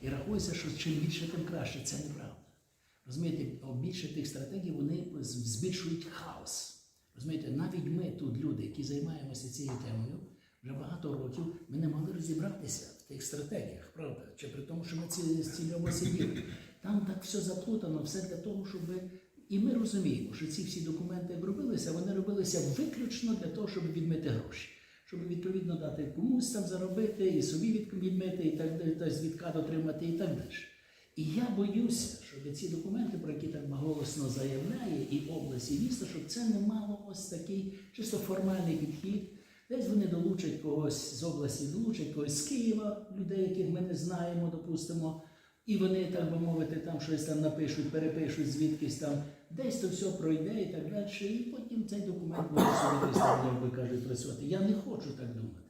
І рахується, що чим більше, тим краще. Це неправда. Розумієте, більше тих стратегій вони збільшують хаос. Розумієте, навіть ми тут, люди, які займаємося цією темою, вже багато років ми не могли розібратися в тих стратегіях, правда? Чи при тому, що ми ці, цільово сиділи. Там так все заплутано, все для того, щоб. І ми розуміємо, що ці всі документи як робилися, вони робилися виключно для того, щоб відмити гроші. Щоб відповідно дати комусь там заробити, і собі відмити, і так далі, тобто відкат отримати, і так далі. І я боюся, щоб ці документи, про які так голосно заявляє і область, і місто, щоб це не мало ось такий чисто формальний підхід. Десь вони долучать когось з області, долучать когось з Києва, людей, яких ми не знаємо, допустимо. І вони, так би мовити, там щось там напишуть, перепишуть звідкись там, десь то все пройде і так далі. І потім цей документ може собі десь як ви кажуть, працювати. Я не хочу так думати.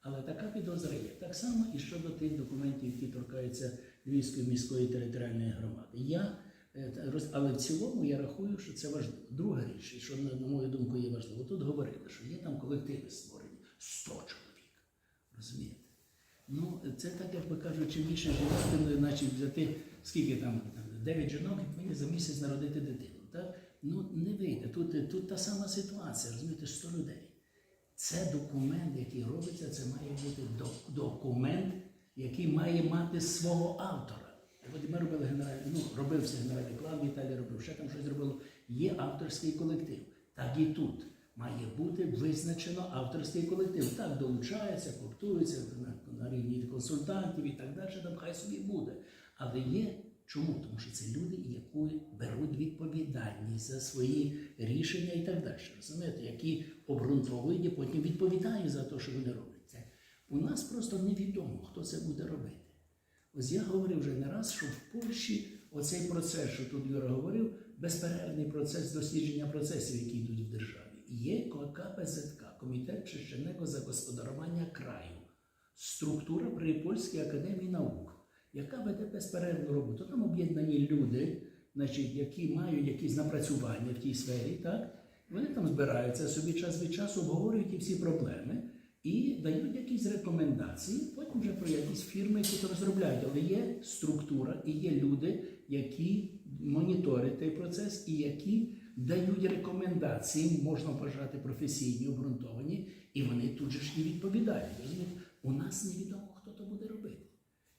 Але така підозра є. Так само і щодо тих документів, які торкаються Львівської міської територіальної громади. Я, е, але в цілому я рахую, що це важливо. Друга річ, що на мою думку є важливо, тут говорили, що є там колективи створені 100 чоловік. Розумієте? Ну, це так, як би кажуть, чим більше жінок, тим наче взяти, скільки там, 9 жінок, і повинні за місяць народити дитину. Так? Ну, не вийде. Тут, тут та сама ситуація, розумієте, 100 людей. Це документ, який робиться, це має бути до- документ, який має мати свого автора. От ми робили генеральний, ну, робився генеральний план, Віталій робив, ще там щось зробило. Є авторський колектив. Так і тут має бути визначено авторський колектив. Так долучається, коптується на, на рівні консультантів і так далі, там хай собі буде. Але є чому? Тому що це люди, які беруть відповідальність за свої рішення і так далі. Розумієте, які обґрунтовують і потім відповідають за те, що вони роблять. Це у нас просто невідомо, хто це буде робити. Ось я говорив вже не раз, що в Польщі оцей процес, що тут Юра говорив, безперервний процес дослідження процесів, які йдуть в державі. Є КПЗК, Комітет Чищенного загосподарування краю, структура при Польській академії наук, яка веде безперервну роботу. Там об'єднані люди, значить, які мають якісь напрацювання в тій сфері, так? Вони там збираються собі час від часу, обговорюють ті всі проблеми і дають якісь рекомендації, потім вже про якісь фірми, які то розробляють. Але є структура і є люди, які моніторять той процес і які дають рекомендації, можна вважати професійні, обґрунтовані, і вони тут же ж і відповідають. Розумієте? У нас невідомо, хто то буде робити.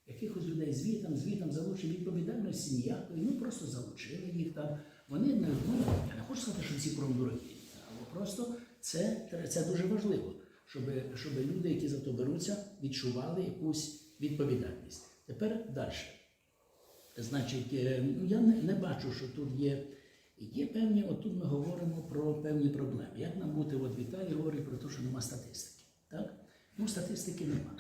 Якихось людей звітом, звітом залучили відповідальності ніякої, ну просто залучили їх там. Вони не ну, я не хочу сказати, що всі промдураки, але просто це, це дуже важливо, щоб, щоб люди, які за то беруться, відчували якусь відповідальність. Тепер далі. Значить, е, ну, я не, не бачу, що тут є. Є певні, от тут ми говоримо про певні проблеми. Як нам бути, от Віталій говорить про те, що нема статистики. Так? Ну, статистики немає.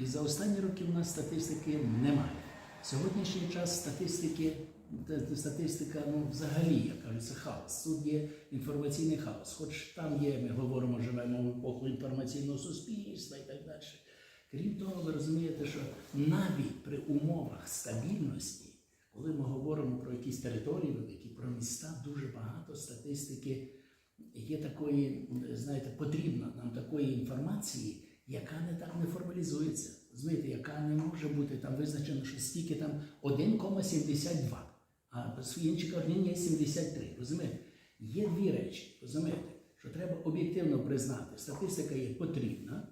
І за останні роки в нас статистики немає. В сьогоднішній час статистики, та- та статистика, ну, взагалі, як кажуть, це хаос. Тут є інформаційний хаос. Хоч там є, ми говоримо, живемо в епоху інформаційного суспільства і так далі. Крім того, ви розумієте, що навіть при умовах стабільності, коли ми говоримо про якісь території великі, про міста, дуже багато статистики є такої, знаєте, потрібно нам такої інформації, яка не так не формалізується. Розумієте, яка не може бути там визначено, що стільки там 1,72, а інші кажуть, ні, ні, 73. Розумієте? Є дві речі, розумієте, що треба об'єктивно признати, статистика є потрібна,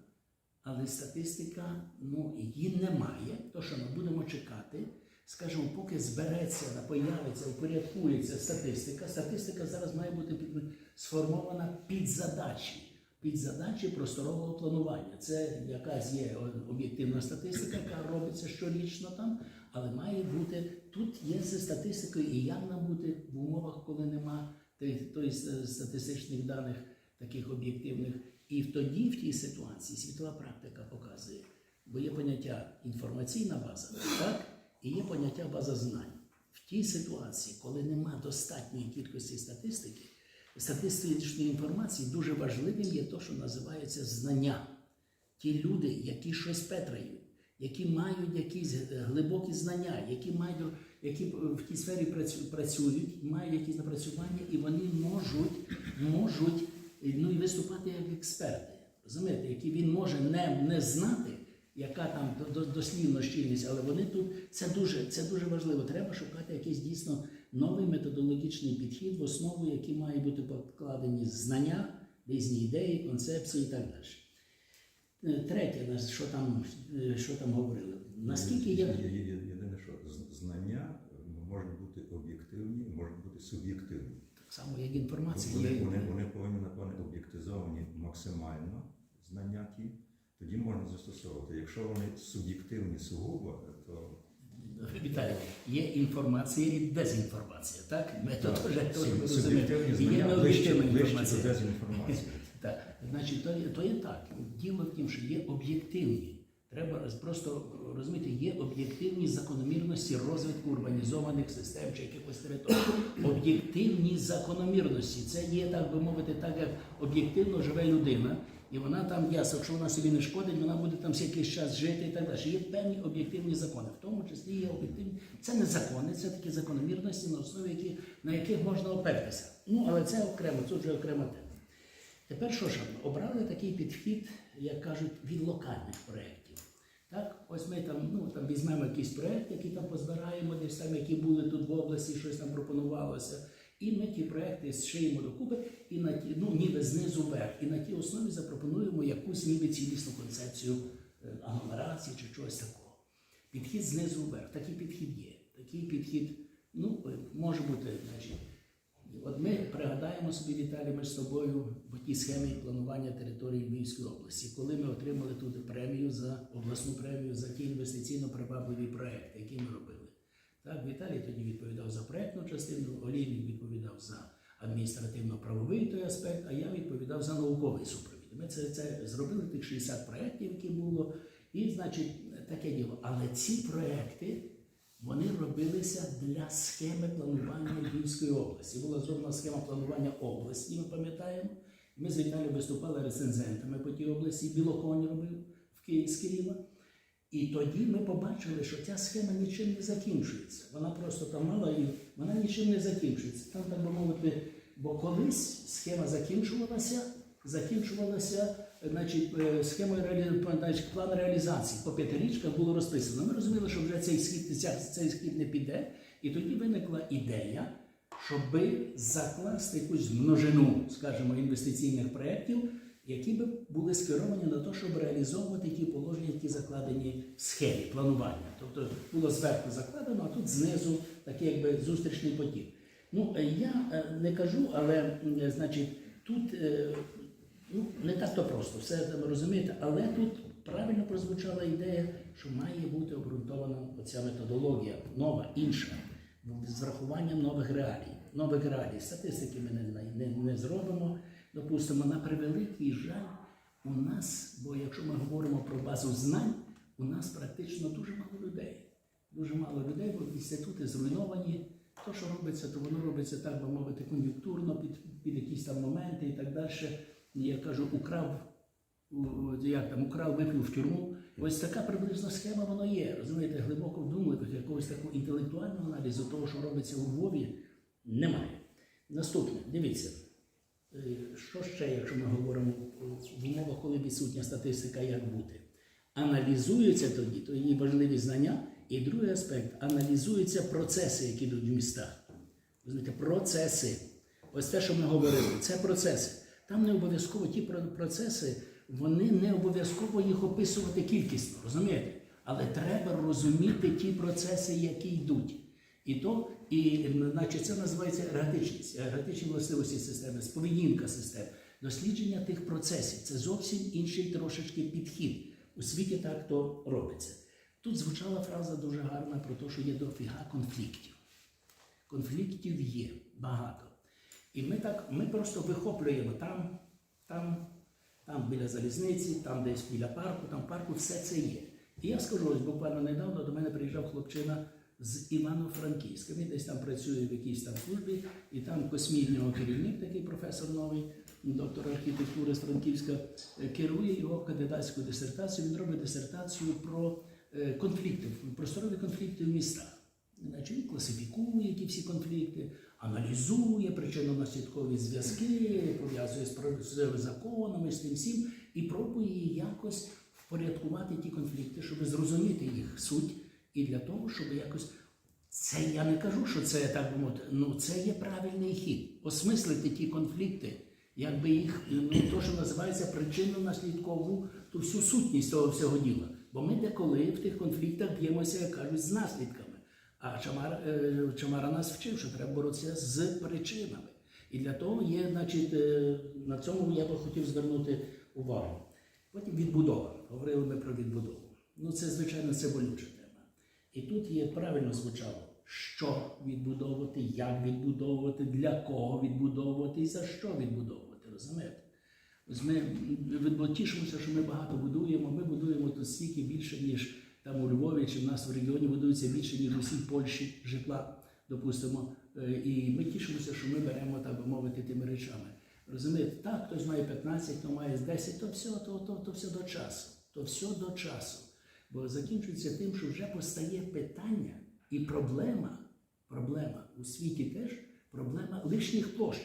але статистика, ну, її немає, то що ми будемо чекати. Скажімо, поки збереться, появиться, упорядкується статистика. Статистика зараз має бути сформована під задачі, під задачі просторового планування. Це якась є об'єктивна статистика, яка робиться щорічно там, але має бути тут є зі статистикою і явна бути в умовах, коли нема той статистичних даних таких об'єктивних. І тоді, в тій ситуації, світова практика показує, бо є поняття інформаційна база, так? І є поняття база знань. В тій ситуації, коли нема достатньої кількості статистики, статистичної інформації дуже важливим є те, що називається знання. Ті люди, які щось петрають, які мають якісь е, глибокі знання, які мають які в тій сфері працюють, мають якісь напрацювання, і вони можуть, можуть ну, і виступати як експерти. Розумієте, які він може не, не знати яка там до- до- щільність, але вони тут це дуже, це дуже важливо. Треба шукати якийсь дійсно новий методологічний підхід, в основу який має бути покладені знання, різні ідеї, концепції і так далі. Е, Третє, що там, е, що там говорили. Наскільки я. Є- є- є- Єдине, що знання е, можуть бути об'єктивні, можуть бути суб'єктивні. Так само, як інформація Вони, є. вони, вони повинні, напевне, об'єктизовані максимально знання ті, тоді можна застосовувати. Якщо вони суб'єктивні сугубо, то Віталій, є інформація і дезінформація, так? Ми так, вже розуміємо. Є необ'єктивна інформація. до дезінформації. Так, значить, то, є- то є так. Діло в тім, що є об'єктивні. Треба просто розуміти, є об'єктивні закономірності розвитку урбанізованих систем чи якихось територій. Об'єктивні закономірності. Це є, так би мовити, так як об'єктивно живе людина, і вона там, ясно, якщо вона собі не шкодить, вона буде там якийсь час жити і так далі. Є певні об'єктивні закони, в тому числі є об'єктивні. Це не закони, це такі закономірності, на основі яких, на яких можна опертися. Ну, але це окремо, це вже окрема тема. Тепер що ж, обрали такий підхід, як кажуть, від локальних проєктів. Так, ось ми там, ну, там візьмемо якийсь проєкт, який там позбираємо, десь там, які були тут в області, щось там пропонувалося. І ми ті проєкти зшиємо докупи і на ті, ну, ніби знизу вверх. І на тій основі запропонуємо якусь ніби цілісну концепцію е, агломерації чи чогось такого. Підхід знизу вверх. Такий підхід є. Такий підхід, ну, е, може бути, значить. От ми пригадаємо собі, Віталій, ми з тобою в тій схемі планування території Львівської області, коли ми отримали тут премію за обласну премію за ті інвестиційно привабливі проекти, які ми робили. Так, Віталій тоді відповідав за проектну частину, Олійник відповідав за адміністративно-правовий той аспект, а я відповідав за науковий супровід. Ми це, це зробили тих 60 проєктів, які було, і, значить, таке діло. Але ці проекти вони робилися для схеми планування Львівської області. Була зроблена схема планування області, ми пам'ятаємо. Ми з Віталієм виступали рецензентами по тій області, Білоконь робив з Києва. І тоді ми побачили, що ця схема нічим не закінчується. Вона просто там мала і вона нічим не закінчується. Там, так би мовити, бо колись схема закінчувалася, закінчувалася значить, е, схемою план реалізації. По п'ятирічках було розписано. Ми розуміли, що вже цей схід, цей схід не піде. І тоді виникла ідея, щоби закласти якусь множину, скажімо, інвестиційних проєктів, які би були скеровані на те, щоб реалізовувати ті положення, які закладені в схемі планування. Тобто було зверху закладено, а тут знизу такий якби зустрічний потік. Ну, е, я е, не кажу, але е, значить, тут ну, не так то просто, все там розумієте, але тут правильно прозвучала ідея, що має бути обґрунтована оця методологія, нова, інша, з врахуванням нових реалій. Нових реалій. Статистики ми не, не, не зробимо. Допустимо, на превеликий жаль, у нас, бо якщо ми говоримо про базу знань, у нас практично дуже мало людей. Дуже мало людей, бо інститути зруйновані. То, що робиться, то воно робиться, так би мовити, кон'юнктурно під, під якісь там моменти і так далі. Я кажу, украв, як там, украв, випив в тюрму. Ось така приблизна схема воно є. Розумієте, глибоко вдумливих, якогось такого інтелектуального аналізу того, що робиться у Львові, немає. Наступне, дивіться. Е, Що ще, якщо ми говоримо в умовах, коли відсутня статистика, як бути? Аналізуються тоді, то є важливі знання. І другий аспект аналізуються процеси, які йдуть в містах. Розумієте, процеси. Ось те, що ми говорили, це процеси. Там не обов'язково ті процеси, вони не обов'язково їх описувати кількісно, розумієте? Але треба розуміти ті процеси, які йдуть. І то, і, значить, це називається ергетичність, ергетичні властивості системи, поведінка систем, дослідження тих процесів. Це зовсім інший трошечки підхід. У світі так то робиться. Тут звучала фраза дуже гарна про те, що є дофіга конфліктів. Конфліктів є багато. І ми так, ми просто вихоплюємо там, там, там біля залізниці, там десь біля парку, там в парку все це є. І я скажу, ось буквально недавно до мене приїжджав хлопчина з Івано-Франківська. Він десь там працює в якійсь там службі, і там космій керівник, такий професор новий, доктор архітектури з Франківська, е, керує його кандидатською дисертацією. Він робить дисертацію про е, конфлікти, просторові конфлікти в містах. Значить, він класифікує ті всі конфлікти, аналізує причинно-наслідкові зв'язки, пов'язує з законами, з тим всім, і пробує якось впорядкувати ті конфлікти, щоб зрозуміти їх суть, і для того, щоб якось. Це я не кажу, що це так мовити, ну це є правильний хід. Осмислити ті конфлікти, якби їх, ну то, що називається причинно наслідкову, ту всю сутність того всього діла. Бо ми деколи в тих конфліктах б'ємося, як кажуть, з наслідками. А Чамар, е, Чамара нас вчив, що треба боротися з причинами. І для того є, значить, е, на цьому я би хотів звернути увагу. Потім відбудова. Говорили ми про відбудову. Ну, це, звичайно, це болюча тема. І тут є правильно звучало, що відбудовувати, як відбудовувати, для кого відбудовувати і за що відбудовувати. Розумієте? Ми тішимося, що ми багато будуємо. Ми будуємо тут стільки більше, ніж там у Львові, чи в нас в регіоні будується більше, ніж у всій Польщі житла, допустимо. Е, І ми тішимося, що ми беремо, так би мовити, тими речами. Розумієте, так, хтось має 15, хто має 10, то все, то, то, то все до часу. То все до часу. Бо закінчується тим, що вже постає питання і проблема, проблема у світі теж проблема лишніх площ.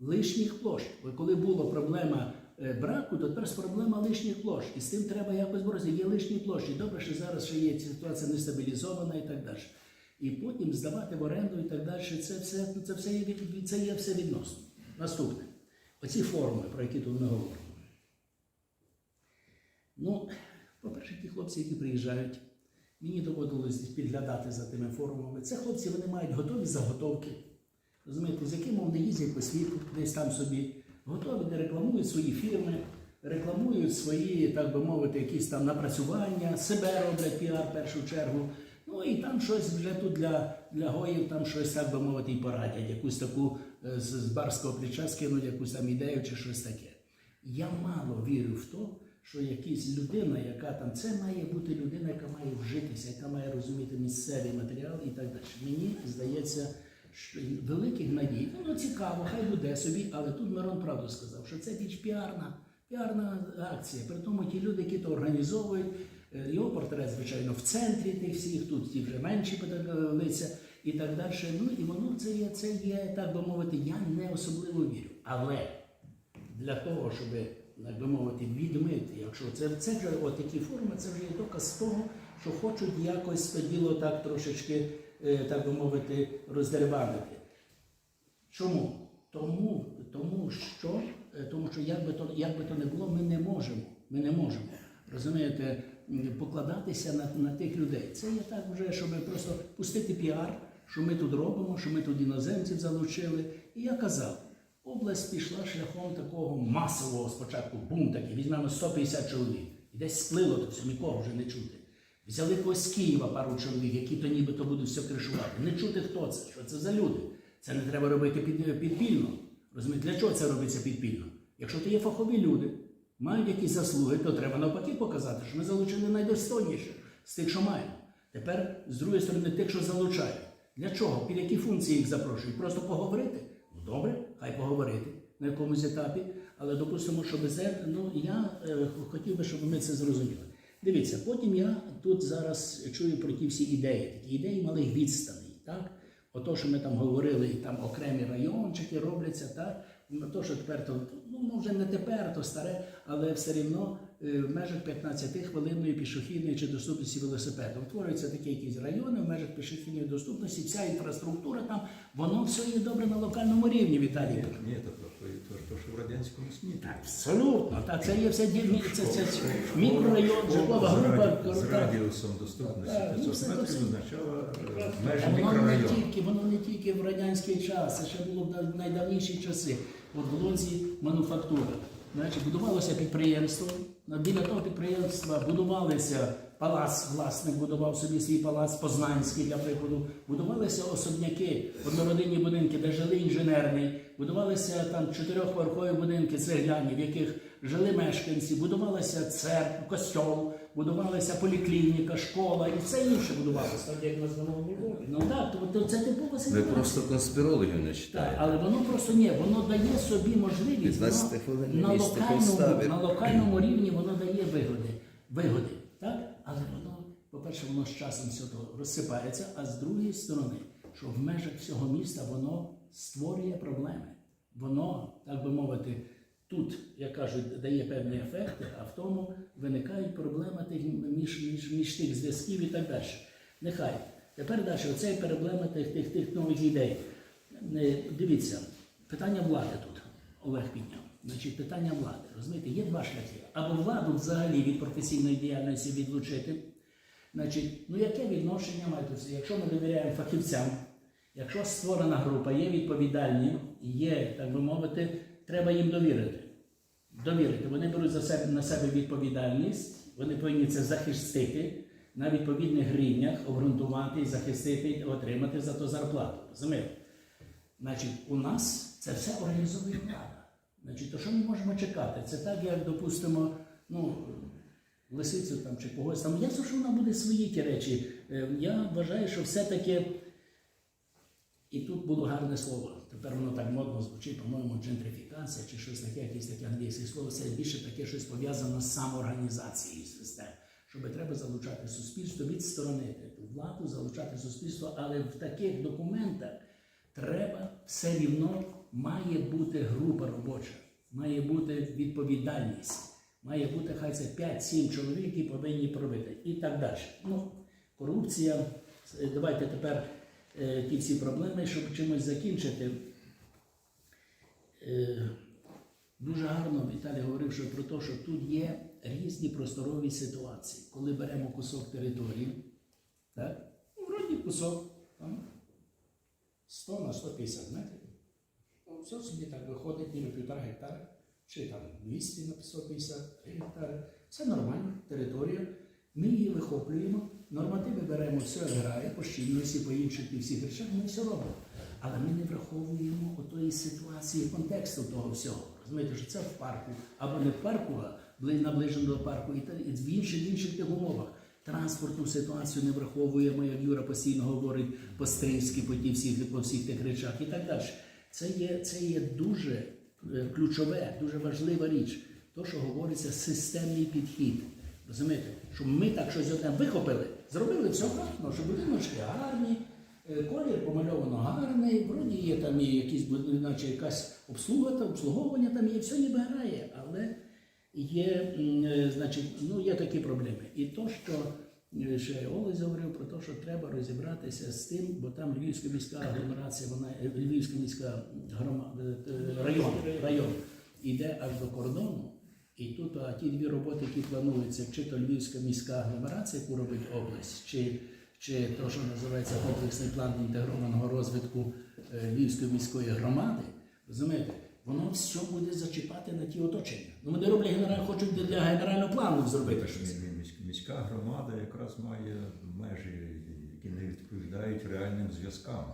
Лишніх площ. Бо коли була проблема е, браку, то тепер проблема лишніх площ. І з цим треба якось боротися. Є лишні площі. Добре, що зараз ще є ситуація нестабілізована і так далі. І потім здавати в оренду і так далі. Це все, це все, це є все відносно. Наступне. Оці форми, про які тут ми говоримо. Ну, по-перше, ті хлопці, які приїжджають, мені доводилось підглядати за тими форумами. Це хлопці, вони мають готові заготовки. Розумієте, з якими вони їздять по світу, десь там собі, готові, де рекламують свої фірми, рекламують свої, так би мовити, якісь там напрацювання, себе роблять піар в першу чергу. Ну і там щось вже тут для, для гоїв, там щось, так би мовити, і порадять, якусь таку е, з, з барського плеча скинуть якусь там ідею чи щось таке. Я мало вірю в те, що якась людина, яка там це має бути людина, яка має вжитися, яка має розуміти місцевий матеріал і так далі. Мені здається, що великих надій, воно цікаво, хай буде собі, але тут Мирон правду сказав, що це більш піарна, піарна акція. При тому ті люди, які то організовують, е, його портрет, звичайно, в центрі тих всіх, тут ті вже менші лиця і так далі. Ну і воно це є, це є, так би мовити, я не особливо вірю. Але для того, щоб, так би мовити, відмити, якщо це, це вже от такі форми, це вже є доказ того, що хочуть якось то діло так трошечки, е, так би мовити, роздербанити. Чому? Тому, тому що, е, тому що як би, то, як би то не було, ми не можемо. Ми не можемо. Розумієте, покладатися на, на тих людей. Це є так вже, щоб просто пустити піар, що ми тут робимо, що ми тут іноземців залучили. І я казав, область пішла шляхом такого масового спочатку бум такий, візьмемо 150 чоловік. І десь сплило то все, нікого вже не чути. Взяли когось з Києва пару чоловік, які то нібито будуть все кришувати. Не чути, хто це, що це за люди. Це не треба робити під, підпільно. Розумієте, для чого це робиться підпільно? Якщо то є фахові люди, мають якісь заслуги, то треба навпаки показати, що ми залучили найдостойніших з тих, що маємо. Тепер, з другої сторони, тих, що залучають. Для чого? Під які функції їх запрошують? Просто поговорити? Ну добре, хай поговорити на якомусь етапі, але допустимо, що без це, ну я е, хотів би, щоб ми це зрозуміли. Дивіться, потім я тут зараз чую про ті всі ідеї, такі ідеї малих відстаней. Так? Ото, що ми там говорили, і там окремі райончики робляться, так? Ну, то, що тепер то, ну, ну, вже не тепер, то старе, але все рівно е, в межах 15 хвилинної пішохідної чи доступності велосипеду. Утворюються такі якісь райони в межах пішохідної доступності, вся інфраструктура там, воно все є добре на локальному рівні, Віталій. Ні, ні, то, то, то, то, то, що в радянському СМІ. Абсолютно, так, це є все ді- це, це, це мікрорайон, житлова група. З радіусом доступності Так, ну, 500 все метрів означало е, межі воно не мікрорайону. тільки, воно не тільки в радянський час, це ще було в най- найдавніші часи. От в Лонзі мануфактура. Значить, будувалося підприємство. На- Біля того підприємства будувалися палац, власник будував собі свій палац Познанський, для прикладу. Будувалися особняки, однородинні будинки, де жили інженерні. Будувалися там чотирьохповерхові будинки цегляні, в яких жили мешканці, будувалася церква, костьол, будувалася поліклініка, школа і все інше будувалося. Так як нас на новому Ну так, то, то це типова Ви ситуація. просто конспірологів не Так, читаєте. але воно просто ні, воно дає собі можливість 15 воно хвилин на, на локальному, на локальному рівні воно дає вигоди. вигоди по-перше, воно з часом все розсипається, а з другої сторони, що в межах всього міста воно створює проблеми. Воно, так би мовити, тут, як кажуть, дає певні ефекти, а в тому виникають проблеми тих між, між, між тих зв'язків і так далі. Нехай. Тепер далі, оце проблема тих, тих, тих нових ідей. Е, Дивіться, питання влади тут Олег підняв. Значить, питання влади. Розумієте, є два шляхи. Або владу взагалі від професійної діяльності відлучити. Значить, ну яке відношення мають? Тобто, Якщо ми довіряємо фахівцям, якщо створена група, є відповідальні, є, так би мовити, треба їм довірити. Довірити. Вони беруть за себе, на себе відповідальність, вони повинні це захистити на відповідних рівнях, обґрунтувати захистити, отримати за то зарплату. Розумієте? Значить, у нас це все організовує влада. Значить, то що ми можемо чекати? Це так, як, допустимо, ну, лисицю там чи когось там. Ясно, що вона буде свої ті речі. Е, Я вважаю, що все-таки. І тут було гарне слово. Тепер воно так модно звучить, по-моєму, джентрифікація чи щось таке, якесь таке англійське слово. Це більше таке щось пов'язане з самоорганізацією систем. Щоб треба залучати суспільство, відсторонити ту владу, залучати суспільство, але в таких документах треба все рівно має бути група робоча, має бути відповідальність, має бути хай це 5-7 чоловік, які повинні пробити і так далі. Ну, корупція. Е, Давайте тепер е, ті всі проблеми, щоб чимось закінчити. Е, Дуже гарно Віталій говорив що про те, що тут є різні просторові ситуації. Коли беремо кусок території, так? ну, вроді кусок там, 100 на 150 метрів. Ну, все собі так виходить, ніби півтора гектара, чи там 200 на 150 гектари. Це нормальна територія. Ми її вихоплюємо, нормативи беремо, все грає, по щільності, по інших і всіх речах, ми все робимо. Але ми не враховуємо отої ситуації, контексту того всього. Розумієте, що це в парку, або не в парку, а наближено до парку, і, в інших, інших тих умовах. Транспортну ситуацію не враховуємо, як Юра постійно говорить по-стрийськи, по, по всіх тих речах і так далі. Це є, це є дуже ключове, дуже важлива річ. То, що говориться системний підхід. Розумієте, щоб ми так щось одне вихопили, зробили все гарно, що будиночки гарні, е, колір помальовано гарний, вроді є там і якісь, наче якась обслуга, та обслуговування там є, все ніби грає, але є, е, значить, ну, є такі проблеми. І то, що е, ще Олесь говорив про те, що треба розібратися з тим, бо там Львівська міська агломерація, вона е, Львівська міська грома, е, район, район іде аж до кордону. І тут а ті дві роботи, які плануються, чи то Львівська міська агломерація, яку робить область, чи, чи то, що називається комплексний план інтегрованого розвитку е, Львівської міської громади, розумієте, воно все буде зачіпати на ті оточення. Ну, вони роблять генераль, хочуть для генерального плану зробити щось. Мі- мі- Міська громада якраз має межі, які не відповідають реальним зв'язкам.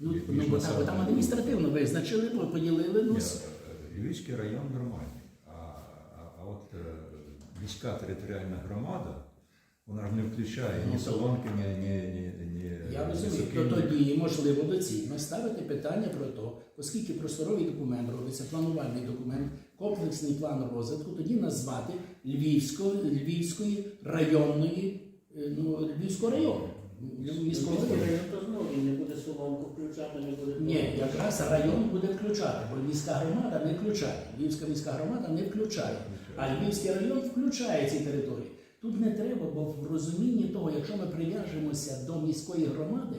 Ну, ну бо, там, бо там адміністративно визначили, поділили. Ну, с- Львівський район нормальний, а, а, а от е, міська територіальна громада, вона ж не включає ні Ну, Солонки, ні, ні, ні, ні Я розумію, то тоді можливо доцільно ставити питання про те, оскільки просторовий документ робиться, планувальний документ, комплексний план розвитку, тоді назвати Львівської, Львівської районної, е, ну, Львівського району. Міський району. то знову він не буде соломку включати, не буде. Ні, якраз район буде включати, бо міська громада не включає. Львівська міська громада не включає. А Львівський район включає ці території. Тут не треба, бо в розумінні того, якщо ми прив'яжемося до міської громади,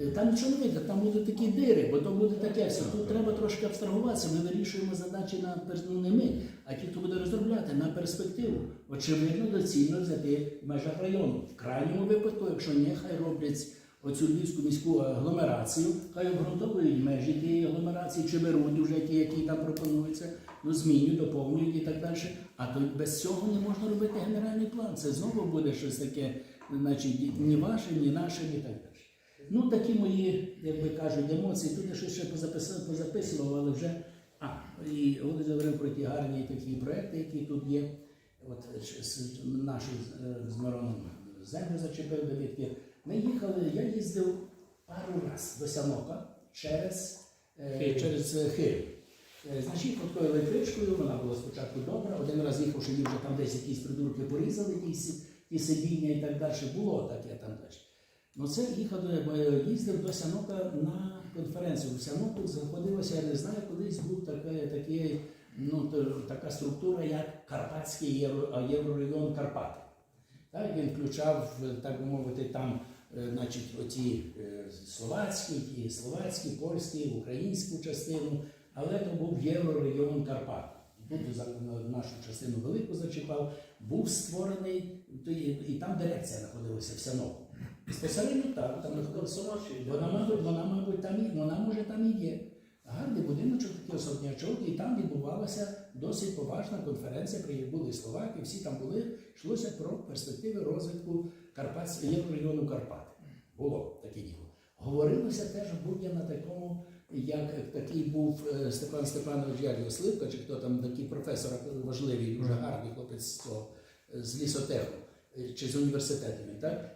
е, там нічого не вийде, там будуть такі дири, бо то буде таке все. Тут треба трошки абстрагуватися. Ми вирішуємо задачі на ну, не ми, а ті, хто буде розробляти на перспективу. Очевидно, доцільно взяти в межах району. В крайньому випадку, якщо ні, хай роблять оцю львівську міську агломерацію, хай обґрунтовують межі тієї агломерації, чи беруть вже ті, які там пропонуються, ну змінюють, доповнюють і так далі. А то без цього не можна робити генеральний план. Це знову буде щось таке, значить, ні ваше, ні наше, і так далі. Ну, такі мої, як би кажуть, емоції. Тут я щось ще позаписав, позаписував, але вже. А, і Олег говорив про ті гарні такі проекти, які тут є. От нашу е, з Мироном землю зачепив до відки. Ми їхали, я їздив пару раз до Сянока через, е, Хир. через е, Хир. Е, Значить, такою електричкою, вона була спочатку добра. Один раз їхавши, її вже там десь якісь придурки порізали, ті, ті сидіння і так далі. Було таке там далі. Ну це їхав їздив до Сянока на конференцію. В Сяноку знаходилося, я не знаю, колись був такий, такий ну, така структура, як Карпатський євро, єврорегіон Карпати. Так, він включав, так би мовити, там значить, оті е, словацькі, ті словацькі, польські, українську частину, але то був єврорегіон Карпат. Тут нашу частину велику зачіпав, був створений, і, там дирекція знаходилася в Сянову. Безпосередньо так, там знаходилася вона, мабуть, вона, мабуть, там і вона може там і є. Гарний будиночок, такий особнячок, і там відбувалася досить поважна конференція. Приїхали словаки, всі там були. Йшлося про перспективи розвитку Карпат, єврорегіону Карпати. Було таке діло. Говорилося теж, був я на такому, як такий був е, Степан Степанович Яр'я Сливка, чи хто там такий професор важливий, дуже гарний хлопець з, цього, е, з лісотеху, е, чи з університету, так?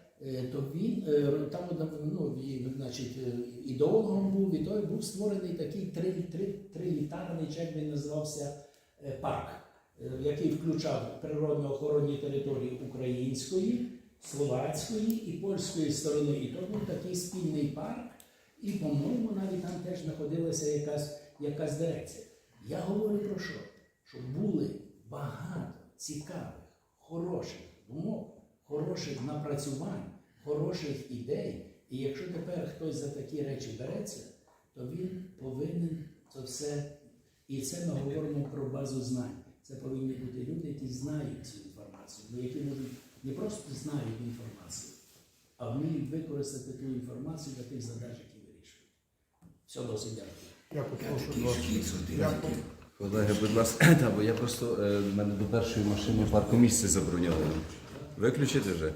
То він там ну, значить, ідеологом був, і той був створений такий три, три, трилітарний, чи як він називався, парк, е, який включав природно-охоронні території української, словацької і польської сторони. І то був такий спільний парк, і, по-моєму, навіть там теж знаходилася якась, якась дирекція. Я говорю про що? Що були багато цікавих, хороших думок, хороших напрацювань, хороших ідей. І якщо тепер хтось за такі речі береться, то він повинен це все. І це ми говоримо про базу знань. Це повинні бути люди, які знають цю інформацію, ну, які можуть не просто знають інформацію, а вміють використати ту інформацію для тих задач, які вирішують. Все досить дякую. Я попрошу вас. Колеги, будь ласка, та, бо я просто е, в мене до першої машини паркомісце заброньовано. Виключити вже?